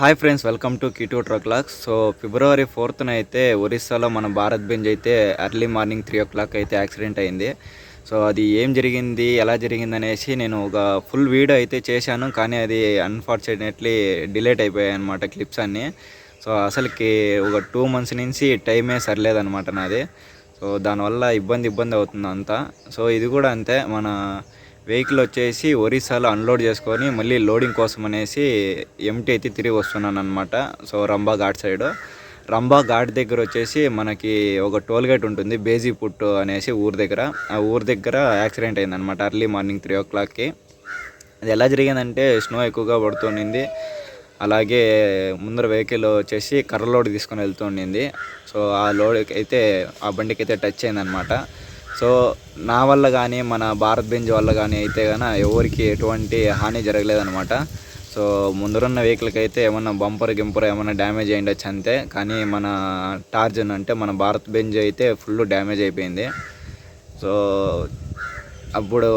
Hi friends welcome to కిటూ ట్రో క్లాక్ సో ఫిబ్రవరి ఫోర్త్న అయితే ఒరిస్సాలో మన భారత్ బెంజ్ అయితే early morning three o'clock అయితే యాక్సిడెంట్ అయింది. సో అది ఏం జరిగింది ఎలా జరిగింది అనేసి నేను ఒక ఫుల్ వీడియో అయితే చేశాను. కానీ అది అన్ఫార్చునేట్లీ డిలేట్ అయిపోయాయి అనమాట క్లిప్స్ అన్నీ. సో అసలుకి ఒక టూ మంత్స్ నుంచి టైమే సరిలేదనమాట నాది. సో దానివల్ల ఇబ్బంది ఇబ్బంది అవుతుంది అంతా. సో ఇది కూడా అంతే. మన వెహికల్ వచ్చేసి ఒరిస్సాలో అన్లోడ్ చేసుకొని మళ్ళీ లోడింగ్ కోసం అనేసి ఎంటీ అయితే తిరిగి వస్తున్నాను అనమాట so rumba Ghat side. Rumba Ghat దగ్గర వచ్చేసి మనకి ఒక టోల్ గేట్ ఉంటుంది. బేజీపుట్ అనేసి ఊరు దగ్గర. ఆ ఊరు దగ్గర యాక్సిడెంట్ అయిందనమాట ఎర్లీ మార్నింగ్ త్రీ ఓ క్లాక్కి. అది ఎలా జరిగిందంటే స్నో ఎక్కువగా పడుతుండింది. అలాగే ముందర వెహికల్ వచ్చేసి కర్ర లోడ్ తీసుకొని వెళ్తుండింది. సో ఆ లోడ్ అయితే ఆ బండికి అయితే టచ్ అయిందనమాట సో నా వల్ల కానీ మన భారత్ బెంజ్ వల్ల కానీ అయితే కానీ ఎవరికి ఎటువంటి హాని జరగలేదనమాట సో ముందరున్న వెహికల్కి అయితే ఏమన్నా బంపర్ గింపర్ ఏమైనా డ్యామేజ్ అయ్యిండొచ్చు అంతే. కానీ మన టార్జన్ అంటే మన భారత్ బెంజ్ అయితే ఫుల్ డ్యామేజ్ అయిపోయింది. సో అప్పుడు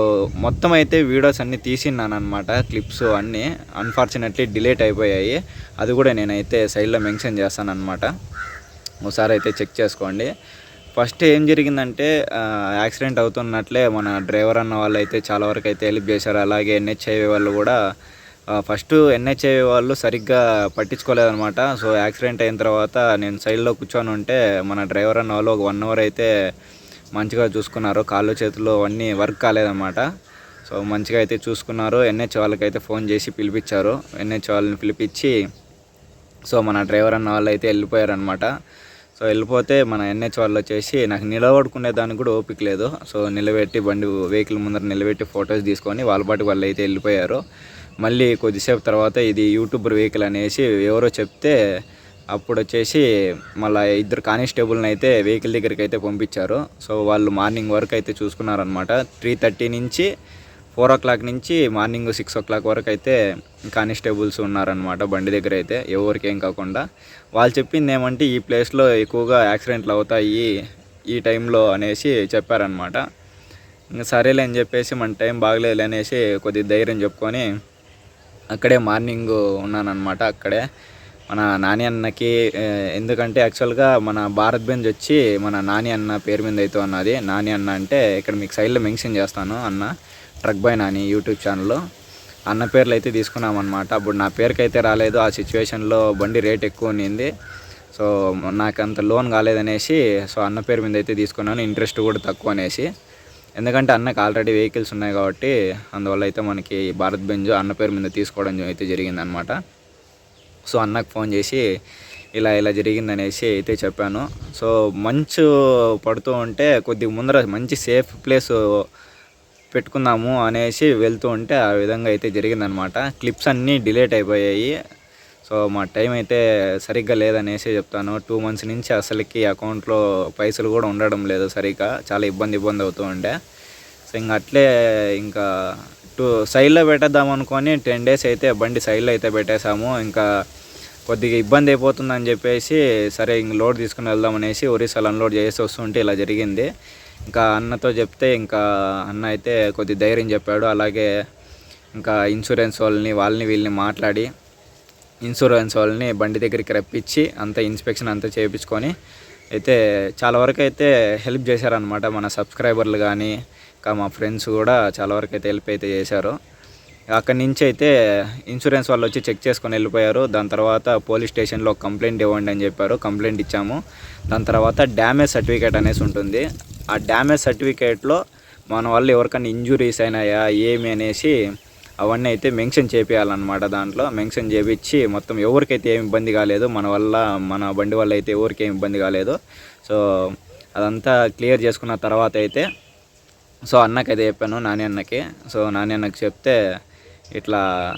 మొత్తం అయితే వీడియోస్ అన్నీ తీసిన్నాను అనమాట క్లిప్స్ అన్నీ. అన్ఫార్చునేట్లీ డిలేట్ అయిపోయాయి. అది కూడా నేనైతే సైడ్లో మెన్షన్ చేస్తాను అనమాట ఒకసారి అయితే చెక్ చేసుకోండి. ఫస్ట్ ఏం జరిగిందంటే యాక్సిడెంట్ అవుతున్నట్లే మన డ్రైవర్ అన్న వాళ్ళు అయితే చాలా వరకు అయితే హెల్ప్ చేశారు. అలాగే ఎన్హెచ్ఐవి వాళ్ళు కూడా ఫస్ట్ ఎన్హెచ్ఐవి వాళ్ళు సరిగ్గా పట్టించుకోలేదనమాట సో యాక్సిడెంట్ అయిన తర్వాత నేను సైడ్లో కూర్చొని ఉంటే మన డ్రైవర్ అన్న వాళ్ళు ఒక వన్ అవర్ అయితే మంచిగా చూసుకున్నారు. కాళ్ళు చేతులు అన్నీ వర్క్ కాలేదన్నమాట. సో మంచిగా అయితే చూసుకున్నారు. ఎన్హెచ్ వాళ్ళకైతే ఫోన్ చేసి పిలిపించారు. ఎన్హెచ్ వాళ్ళని పిలిపించి సో మన డ్రైవర్ అన్న వాళ్ళు అయితే వెళ్ళిపోయారనమాట సో వెళ్ళిపోతే మన ఎన్హెచ్ వాళ్ళు వచ్చేసి నాకు నిలబడుకునే దానికి కూడా ఓపిక లేదు. సో నిలబెట్టి బండి వెహికల్ ముందర నిలబెట్టి ఫొటోస్ తీసుకొని వాళ్ళ పాటి వాళ్ళు అయితే వెళ్ళిపోయారు. మళ్ళీ కొద్దిసేపు తర్వాత ఇది యూట్యూబర్ వెహికల్ అనేసి ఎవరో చెప్తే అప్పుడు వచ్చేసి మళ్ళీ ఇద్దరు కానిస్టేబుల్ని అయితే వెహికల్ దగ్గరికి అయితే పంపించారు. సో వాళ్ళు మార్నింగ్ వరకు అయితే చూసుకున్నారనమాట త్రీ థర్టీ నుంచి ఫోర్ ఓ క్లాక్ నుంచి మార్నింగ్ సిక్స్ ఓ క్లాక్ వరకు అయితే కానిస్టేబుల్స్ ఉన్నారనమాట బండి దగ్గర అయితే ఎవరికి ఏం కాకుండా. వాళ్ళు చెప్పింది ఏమంటే ఈ ప్లేస్లో ఎక్కువగా యాక్సిడెంట్లు అవుతాయి ఈ టైంలో అనేసి చెప్పారనమాట ఇంకా సరేలే అని చెప్పేసి మన టైం బాగలేదు అనేసి కొద్ది ధైర్యం చెప్పుకొని అక్కడే మార్నింగ్ ఉన్నానమాట అక్కడే. మన నాని అన్నకి ఎందుకంటే యాక్చువల్గా మన భారత్ బెంజ్ వచ్చి మన నాని అన్న పేరు మీద అయితే ఉన్నది. నాని అన్న అంటే ఇక్కడ మీకు సైడ్లో మెన్షన్ చేస్తాను అన్న. ట్రక్ బాయ్ నాని యూట్యూబ్ ఛానల్లో. అన్న పేర్లు అయితే తీసుకున్నాం అనమాట అప్పుడు నా పేరుకైతే రాలేదు. ఆ సిచ్యువేషన్లో బండి రేట్ ఎక్కువ ఉన్నింది సో నాకు అంత లోన్ కాలేదనేసి సో అన్న పేరు మీద అయితే తీసుకున్నాను. ఇంట్రెస్ట్ కూడా తక్కువ అనేసి ఎందుకంటే అన్నకి ఆల్రెడీ వెహికల్స్ ఉన్నాయి కాబట్టి అందువల్ల అయితే మనకి భారత్ బెంజ్ అన్న పేరు మీద తీసుకోవడం అయితే జరిగిందనమాట సో అన్నకు ఫోన్ చేసి ఇలా ఇలా జరిగిందనేసి అయితే చెప్పాను. సో మంచు పడుతూ ఉంటే కొద్దిగా ముందర మంచి సేఫ్ ప్లేస్ పెట్టుకుందాము అనేసి వెళ్తూ ఉంటే ఆ విధంగా అయితే జరిగిందనమాట క్లిప్స్ అన్నీ డిలేట్ అయిపోయాయి. సో మా టైం అయితే సరిగ్గా లేదనేసి చెప్తాను. టూ మంత్స్ నుంచి అసలుకి అకౌంట్లో పైసలు కూడా ఉండడం లేదు సరిగ్గా. చాలా ఇబ్బంది ఇబ్బంది అవుతూ ఉండే. సో ఇంకా అట్లే ఇంకా టూ సైడ్లో పెట్టేద్దాం అనుకొని టెన్ డేస్ అయితే బండి సైడ్లో అయితే పెట్టేశాము. ఇంకా కొద్దిగా ఇబ్బంది అయిపోతుందని చెప్పేసి సరే ఇంక లోడ్ తీసుకుని వెళ్దాం అనేసి ఒరిస్సాలో అన్లోడ్ చేసి వస్తుంటే ఇలా జరిగింది. ఇంకా అన్నతో చెప్తే ఇంకా అన్న అయితే కొద్ది ధైర్యం చెప్పాడు. అలాగే ఇంకా ఇన్సూరెన్స్ వాళ్ళని వాళ్ళని వీళ్ళని మాట్లాడి ఇన్సూరెన్స్ వాళ్ళని బండి దగ్గరికి రప్పించి అంత ఇన్స్పెక్షన్ అంతా చేయించుకొని అయితే చాలా వరకు అయితే హెల్ప్ చేశారనమాట మన సబ్స్క్రైబర్లు కానీ ఇంకా మా ఫ్రెండ్స్ కూడా చాలా వరకు అయితే హెల్ప్ అయితే చేశారు. అక్కడి నుంచి అయితే ఇన్సూరెన్స్ వాళ్ళు వచ్చి చెక్ చేసుకొని వెళ్ళిపోయారు. దాని తర్వాత పోలీస్ స్టేషన్లో కంప్లైంట్ ఇవ్వండి అని చెప్పారు. కంప్లైంట్ ఇచ్చాము. దాని తర్వాత డ్యామేజ్ సర్టిఫికేట్ అనేసి ఉంటుంది. ఆ డ్యామేజ్ సర్టిఫికేట్లో మన వల్ల ఎవరికైనా ఇంజురీస్ అయినాయా ఏమి అనేసి అవన్నీ అయితే మెన్షన్ చేపించాలన్నమాట దాంట్లో. మెన్షన్ చేపించి మొత్తం ఎవరికైతే ఏమి ఇబ్బంది కాలేదు మన వల్ల మన బండి వల్ల అయితే ఎవరికి ఏమి ఇబ్బంది కాలేదు. సో అదంతా క్లియర్ చేసుకున్న తర్వాత అయితే సో అన్నకైతే చెప్పాను నాని అన్నకి. సో నాని అన్నకి చెప్తే ఇట్లా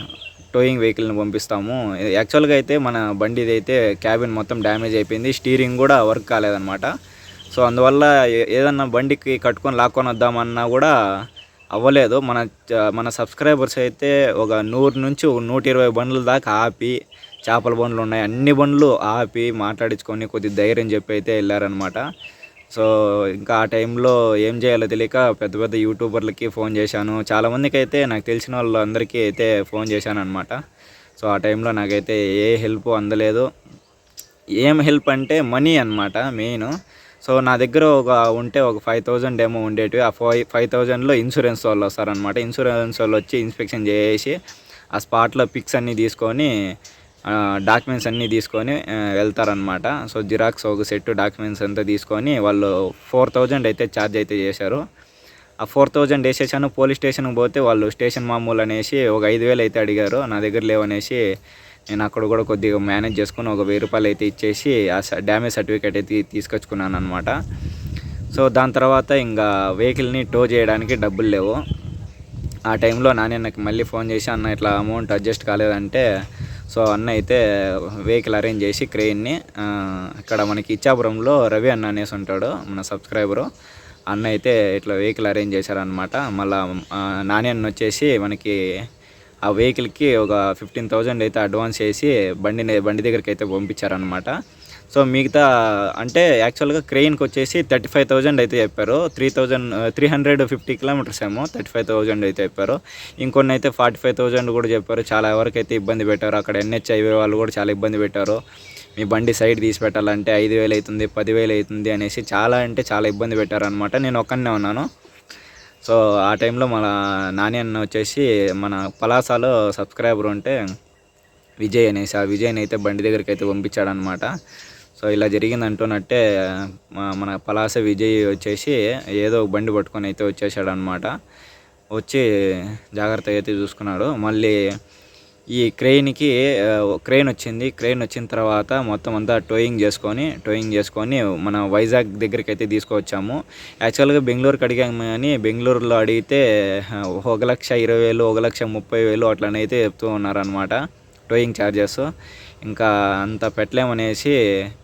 టోయింగ్ వెహికల్ని పంపిస్తాము. యాక్చువల్గా అయితే మన బండిది అయితే క్యాబిన్ మొత్తం డ్యామేజ్ అయిపోయింది. స్టీరింగ్ కూడా వర్క్ కాలేదనమాట సో అందువల్ల ఏదన్నా బండికి కట్టుకొని లాక్కొని వద్దామన్నా కూడా అవ్వలేదు. మన చ- మన సబ్స్క్రైబర్స్ అయితే ఒక నూరు నుంచి ఒక నూట ఇరవై బండ్ల దాకా ఆపి చేపల బండ్లు ఉన్నాయి. అన్ని బండ్లు ఆపి మాట్లాడించుకొని కొద్ది ధైర్యం చెప్పి అయితే వెళ్ళారనమాట సో ఇంకా ఆ టైంలో ఏం చేయాలో తెలియక పెద్ద పెద్ద యూట్యూబర్లకి ఫోన్ చేశాను. చాలామందికి అయితే నాకు తెలిసిన వాళ్ళందరికీ అయితే ఫోన్ చేశాను అనమాట సో ఆ టైంలో నాకైతే ఏ హెల్ప్ అందలేదు. ఏం హెల్ప్ అంటే మనీ అనమాట మెయిన్. సో నా దగ్గర ఒక ఉంటే ఒక ఫైవ్ థౌజండ్ ఏమో ఉండేటివి. ఆ ఫైవ్ ఫైవ్ థౌజండ్లో ఇన్సూరెన్స్ వాళ్ళు వస్తారనమాట ఇన్సూరెన్స్ వాళ్ళు వచ్చి ఇన్స్పెక్షన్ చేసి ఆ స్పాట్లో పిక్స్ అన్నీ తీసుకొని డాక్యుమెంట్స్ అన్నీ తీసుకొని వెళ్తారనమాట సో జిరాక్స్ ఒక సెట్ డాక్యుమెంట్స్ అంతా తీసుకొని వాళ్ళు ఫోర్ థౌజండ్ అయితే ఛార్జ్ అయితే చేశారు. ఆ ఫోర్ థౌజండ్ వేసేసాను పోలీస్ స్టేషన్కి పోతే వాళ్ళు స్టేషన్ మామూలు అనేసి ఒక ఐదు వేలు అయితే అడిగారు. నా దగ్గర లేవనేసి నేను అక్కడ కూడా కొద్దిగా మేనేజ్ చేసుకుని ఒక వెయ్యి రూపాయలు అయితే ఇచ్చేసి ఆ డ్యామేజ్ సర్టిఫికేట్ అయితే తీసుకొచ్చుకున్నాను అనమాట సో దాని తర్వాత ఇంకా వెహికల్ని టో చేయడానికి డబ్బులు లేవు. ఆ టైంలో నాన్న నాకు మళ్ళీ ఫోన్ చేసి అన్న ఇట్లా అమౌంట్ అడ్జస్ట్ కాలేదంటే సో అన్న అయితే వెహికల్ అరేంజ్ చేసి క్రెయిన్ని ఇక్కడ మనకి ఇచ్చాపురంలో రవి అన్న అనేసి ఉంటాడు మన సబ్స్క్రైబరు అన్న అయితే ఇట్లా వెహికల్ అరేంజ్ చేశారనమాట మళ్ళా నాని అన్న వచ్చేసి మనకి ఆ వెహికల్కి ఒక ఫిఫ్టీన్ థౌజండ్ అయితే అడ్వాన్స్ చేసి బండిని బండి దగ్గరికి అయితే పంపించారనమాట సో మిగతా అంటే యాక్చువల్గా క్రెయిన్కి వచ్చేసి థర్టీ ఫైవ్ థౌజండ్ అయితే చెప్పారు. Three thousand three hundred fifty kilometres ఏమో థర్టీ ఫైవ్ థౌజండ్ అయితే చెప్పారు. ఇంకొన్ని అయితే ఫార్టీ ఫైవ్ థౌజండ్ కూడా చెప్పారు. చాలా ఎవరికి అయితే ఇబ్బంది పెట్టారు. అక్కడ ఎన్హెచ్ హైవే వాళ్ళు కూడా చాలా ఇబ్బంది పెట్టారు. మీ బండి సైడ్ తీసి పెట్టాలంటే ఐదు వేలు అవుతుంది పదివేలు అవుతుంది అనేసి చాలా అంటే చాలా ఇబ్బంది పెట్టారనమాట నేను ఒక్కనే ఉన్నాను. సో ఆ టైంలో మన నాని అన్న వచ్చేసి మన పలాసాలో సబ్స్క్రైబర్ ఉంటే విజయ్ అనేసి ఆ విజయ్ని అయితే బండి దగ్గరికి అయితే పంపించాడనమాట సో ఇలా జరిగింది అంటున్నట్టే మన పలాస విజయ్ వచ్చేసి ఏదో ఒక బండి పట్టుకొని అయితే వచ్చేసాడు అనమాట వచ్చి జాగ్రత్తగా అయితే చూసుకున్నాడు. మళ్ళీ ఈ క్రెయిన్కి క్రెయిన్ వచ్చింది. క్రెయిన్ వచ్చిన తర్వాత మొత్తం అంతా టోయింగ్ చేసుకొని టోయింగ్ చేసుకొని మన వైజాగ్ దగ్గరికి అయితే తీసుకువచ్చాము. యాక్చువల్గా బెంగళూరుకి అడిగాము కానీ బెంగళూరులో అడిగితే ఒక లక్ష ఇరవై వేలు ఒక లక్ష ముప్పై వేలు అట్లనైతే చెప్తూ ఉన్నారనమాట టోయింగ్ ఛార్జెస్ ఇంకా అంత పెట్టలేమనేసి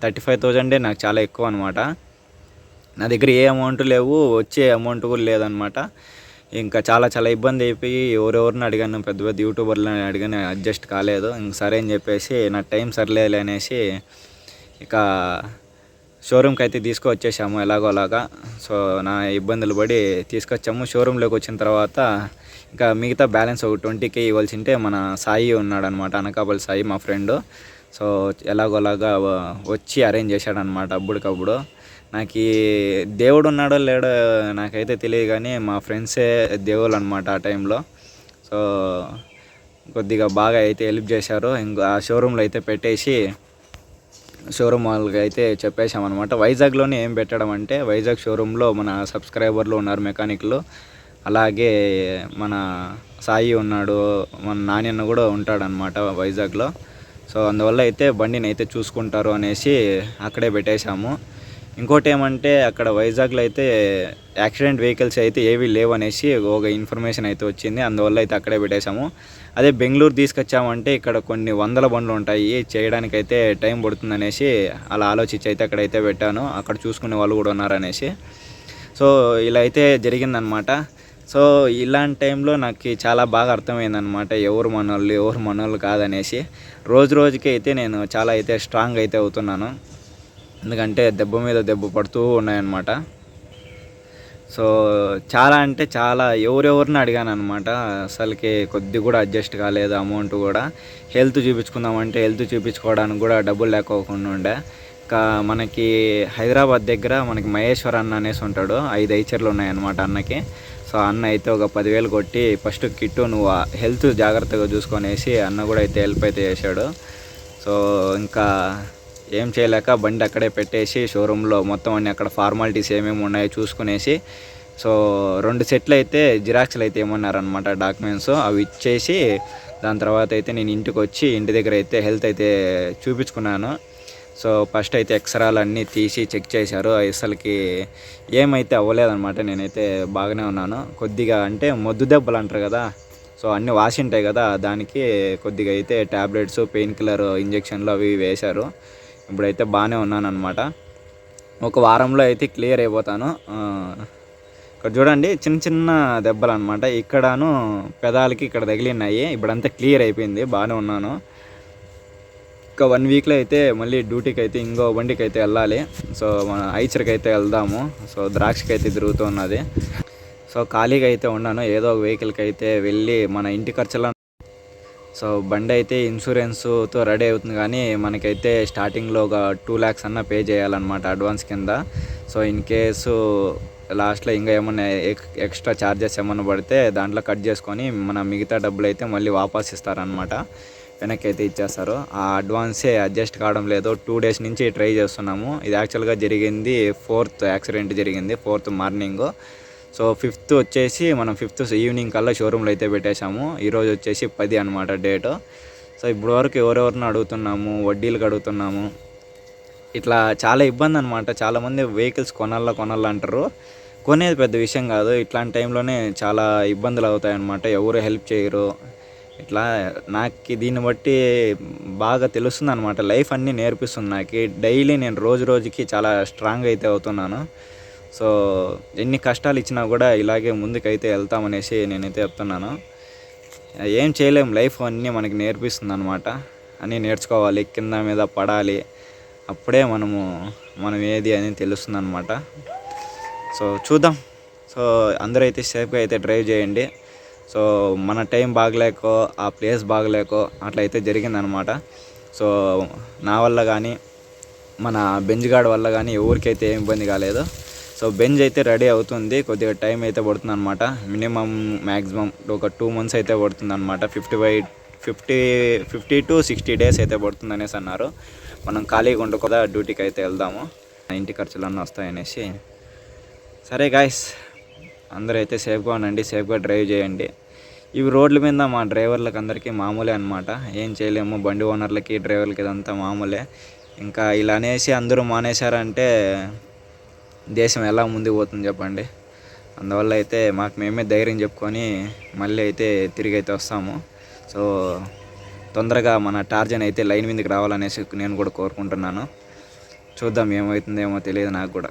థర్టీ ఫైవ్ థౌజండే నాకు చాలా ఎక్కువ అనమాట నా దగ్గర ఏ అమౌంట్ లేవు వచ్చే అమౌంట్ కూడా లేదనమాట. ఇంకా చాలా చాలా ఇబ్బంది అయిపోయి ఎవరెవరిని అడిగాను పెద్ద పెద్ద యూట్యూబర్లను అడిగాను అడ్జస్ట్ కాలేదు. ఇంక సరే అని చెప్పేసి నా టైం సర్లేదు అనేసి ఇక షోరూమ్కి అయితే తీసుకొచ్చేసాము ఎలాగో అలాగా. సో నా ఇబ్బందులు పడి తీసుకొచ్చాము. షోరూంలోకి వచ్చిన తర్వాత ఇంకా మిగతా బ్యాలెన్స్ ఒక ట్వంటీకే ఇవ్వాల్సి ఉంటే మన సాయి ఉన్నాడనమాట అనకాపల్లి సాయి మా ఫ్రెండ్. సో ఎలాగోలాగా వచ్చి అరేంజ్ చేశాడనమాట అప్పటికప్పుడు నాకు ఈ దేవుడు ఉన్నాడో లేడో నాకైతే తెలియదు కానీ మా ఫ్రెండ్సే దేవుళ్ళు అనమాట ఆ టైంలో. సో కొద్దిగా బాగా అయితే హెల్ప్ చేశారు. ఇంకా ఆ షోరూంలో అయితే పెట్టేసి షోరూమ్ వాళ్ళకి అయితే చెప్పేశామన్నమాట వైజాగ్లోనే ఏం పెట్టడం అంటే వైజాగ్ షోరూంలో మన సబ్స్క్రైబర్లు ఉన్నారు మెకానిక్లు. అలాగే మన సాయి ఉన్నాడు మన నాణ్యన్న కూడా ఉంటాడనమాట వైజాగ్లో. సో అందువల్ల అయితే బండిని అయితే చూసుకుంటారు అనేసి అక్కడే పెట్టేశాము. ఇంకోటి ఏమంటే అక్కడ వైజాగ్లో అయితే యాక్సిడెంట్ వెహికల్స్ అయితే ఏవి లేవు అనేసి ఒక ఇన్ఫర్మేషన్ అయితే వచ్చింది. అందువల్ల అయితే అక్కడే పెట్టేశాము. అదే బెంగళూరు తీసుకొచ్చామంటే ఇక్కడ కొన్ని వందల బండ్లు ఉంటాయి. చేయడానికి అయితే టైం పడుతుంది అనేసి అలా ఆలోచించి అయితే అక్కడైతే పెట్టాను. అక్కడ చూసుకునే వాళ్ళు కూడా ఉన్నారనేసి. సో ఇలా అయితే జరిగిందనమాట సో ఇలాంటి టైంలో నాకు చాలా బాగా అర్థమైందనమాట ఎవరు మనోళ్ళు ఎవరు మనోళ్ళు కాదనేసి. రోజు రోజుకి అయితే నేను చాలా అయితే స్ట్రాంగ్ అయితే అవుతున్నాను. ఎందుకంటే దెబ్బ మీద దెబ్బ పడుతూ ఉన్నాయన్నమాట. సో చాలా అంటే చాలా ఎవరెవరిని అడిగాను అనమాట అసలుకి కొద్ది కూడా అడ్జస్ట్ కాలేదు అమౌంట్ కూడా. హెల్త్ చూపించుకుందామంటే హెల్త్ చూపించుకోవడానికి కూడా డబ్బులు లేకోకుండా ఉండే. మనకి హైదరాబాద్ దగ్గర మనకి మహేశ్వర్ అన్న అనేసి ఉంటాడు. ఐదు ఐచర్లు ఉన్నాయన్నమాట అన్నకి. సో అన్న అయితే ఒక పదివేలు కొట్టి ఫస్ట్ కిట్టు నువ్వు హెల్త్ జాగ్రత్తగా చూసుకొనేసి అన్న కూడా అయితే హెల్ప్ అయితే చేశాడు. సో ఇంకా ఏం చేయలేక బండి అక్కడే పెట్టేసి షోరూంలో మొత్తం అన్ని అక్కడ ఫార్మాలిటీస్ ఏమేమి ఉన్నాయో చూసుకునేసి సో రెండు సెట్లు అయితే జిరాక్స్లు అయితే ఏమన్నారనమాట డాక్యుమెంట్స్. అవి ఇచ్చేసి దాని తర్వాత అయితే నేను ఇంటికి వచ్చి ఇంటి దగ్గర అయితే హెల్త్ అయితే చూపించుకున్నాను. సో ఫస్ట్ అయితే ఎక్స్రాలు అన్నీ తీసి చెక్ చేశారు. అసలుకి ఏమైతే అవ్వలేదన్నమాట. నేనైతే బాగానే ఉన్నాను. కొద్దిగా అంటే మొద్దు దెబ్బలు అంటారు కదా. సో అన్నీ వాసి ఉంటాయి కదా. దానికి కొద్దిగా అయితే ట్యాబ్లెట్స్ పెయిన్ కిల్లర్ ఇంజెక్షన్లు అవి ఇవి వేశారు. ఇప్పుడైతే బాగానే ఉన్నాను అనమాట ఒక వారంలో అయితే క్లియర్ అయిపోతాను. ఇక్కడ చూడండి చిన్న చిన్న దెబ్బలు అనమాట ఇక్కడను పెదాలకి ఇక్కడ తగిలినాయి. ఇప్పుడంతా క్లియర్ అయిపోయింది. బాగానే ఉన్నాను. ఒక వన్ వీక్లో అయితే మళ్ళీ డ్యూటీకి అయితే ఇంకో బండికి అయితే వెళ్ళాలి. సో మన ఐచర్కి అయితే వెళ్దాము. సో ద్రాక్షకి అయితే తిరుగుతున్నది. సో ఖాళీగా అయితే ఉన్నాను. ఏదో ఒక వెహికల్కి అయితే వెళ్ళి మన ఇంటి ఖర్చులను సో బండి అయితే ఇన్సూరెన్స్తో రెడీ అవుతుంది కానీ మనకైతే స్టార్టింగ్లో ఒక టూ ల్యాక్స్ అన్న పే చేయాలన్నమాట అడ్వాన్స్ కింద. సో ఇన్ కేసు లాస్ట్లో ఇంకా ఏమన్నా ఎక్స్ట్రా ఛార్జెస్ ఏమన్నా పడితే దాంట్లో కట్ చేసుకొని మన మిగతా డబ్బులు అయితే మళ్ళీ వాపస్ ఇస్తారనమాట వెనక్కి అయితే ఇచ్చేస్తారు. ఆ అడ్వాన్సే అడ్జస్ట్ కావడం లేదు. టూ డేస్ నుంచి ట్రై చేస్తున్నాము. ఇది యాక్చువల్గా జరిగింది ఫోర్త్ యాక్సిడెంట్ జరిగింది ఫోర్త్ మార్నింగ్ సో ఫిఫ్త్ వచ్చేసి మనం ఫిఫ్త్ ఈవినింగ్ కల్లా షోరూంలో అయితే పెట్టేశాము. ఈరోజు వచ్చేసి పది అనమాట డేట్ సో ఇప్పుడు వరకు ఎవరెవరిని అడుగుతున్నాము వడ్డీలకు అడుగుతున్నాము ఇట్లా చాలా ఇబ్బంది అనమాట చాలామంది వెహికల్స్ కొనాలా కొనాలా అంటారు. కొనేది పెద్ద విషయం కాదు. ఇట్లాంటి టైంలోనే చాలా ఇబ్బందులు అవుతాయి అనమాట ఎవరు హెల్ప్ చేయరు. ఇట్లా నాకు దీన్ని బట్టి బాగా తెలుస్తుంది అనమాట లైఫ్ అన్నీ నేర్పిస్తుంది నాకు. డైలీ నేను రోజు రోజుకి చాలా స్ట్రాంగ్ అయితే అవుతున్నాను. సో ఎన్ని కష్టాలు ఇచ్చినా కూడా ఇలాగే ముందుకైతే వెళ్తామనేసి నేనైతే చెప్తున్నాను. ఏం చేయలేం. లైఫ్ అన్నీ మనకి నేర్పిస్తుంది అనమాట అన్నీ నేర్చుకోవాలి. కింద మీద పడాలి. అప్పుడే మనము మనం ఏది అని తెలుస్తుంది అనమాట సో చూద్దాం. సో అందరూ అయితే సేఫ్గా అయితే డ్రైవ్ చేయండి. సో మన టైం బాగలేకో ఆ ప్లేస్ బాగలేకో అట్లా అయితే జరిగిందనమాట సో నా వల్ల కానీ మన బెంజ్ గార్డ్ వల్ల కానీ ఎవరికైతే ఏం ఇబ్బంది కాలేదు. సో బెంజ్ అయితే రెడీ అవుతుంది కొద్దిగా టైం అయితే పడుతుంది అనమాట మినిమం మ్యాక్సిమం ఒక టూ మంత్స్ అయితే పడుతుంది అనమాట fifty five fifty fifty to sixty days అయితే పడుతుంది అనేసి అన్నారు. మనం ఖాళీగా ఉండకుండా డ్యూటీకి అయితే వెళ్దాము. ఇంటి ఖర్చులు అన్నీ వస్తాయనేసి. సరే గాయస్ అందరూ అయితే సేఫ్గా ఉండండి సేఫ్గా డ్రైవ్ చేయండి. ఇవి రోడ్ల మీద మా డ్రైవర్లకు అందరికీ మామూలే అనమాట ఏం చేయలేము బండి ఓనర్లకి డ్రైవర్లకి ఇదంతా మామూలే. ఇంకా ఇలా అనేసి అందరూ మానేశారంటే దేశం ఎలా ముందుకు పోతుంది చెప్పండి. అందువల్ల అయితే మాకు మేమే ధైర్యం చెప్పుకొని మళ్ళీ అయితే తిరిగి అయితే వస్తాము. సో తొందరగా మన టార్జన్ అయితే లైన్ మీదకి రావాలనేసి నేను కూడా కోరుకుంటున్నాను. చూద్దాం ఏమవుతుందేమో తెలియదు నాకు కూడా.